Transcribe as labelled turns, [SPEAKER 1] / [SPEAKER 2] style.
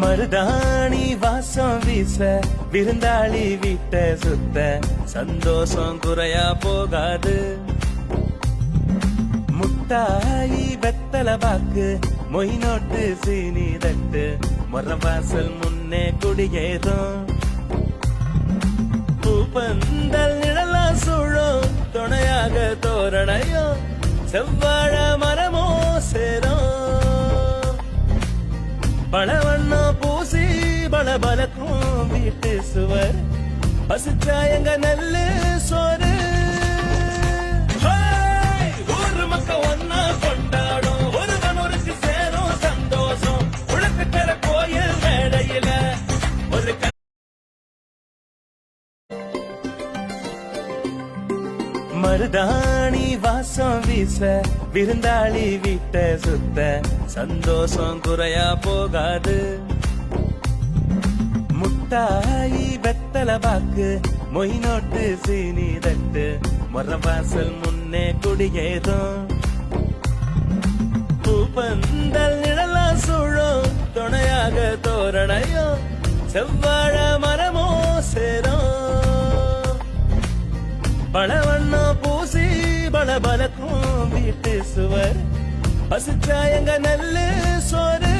[SPEAKER 1] மருதாணி வாசம் வீச விருந்தாளி வீட்ட சுத்த சந்தோஷம் குறையா போகாது. முட்டாயி வெத்தல பாக்கு மொய் நோட்டு சீனி தட்டு மொர வாசல் முன்னே குடியேறும் பூப்பந்தல் நிழலா சூழும் துணையாக தோரணையும் செவ்வாழமா பழவண்ணம் பூசி பல பலக்கும் வீட்டு சுவர். பசுச்சாயங்க நல்லு மருதாணி வாசம் வீச விருந்தாளி வீட்ட சுத்த சந்தோஷம் குறையா போகாது. முட்டாயி வெத்தல பாக்கு மொய் நோட்டு சீனி தட்டு மொர வாசல் முன்னே குடியேறும் பூப்பந்தல் நிழலா சூழும் துணையாக தோரணையும் செவ்வாழ மரமோ சேரும். பழவண்ண பலக்கும் வீட்டு சுவர். பசுச்சாயங்க நல்ல சோறு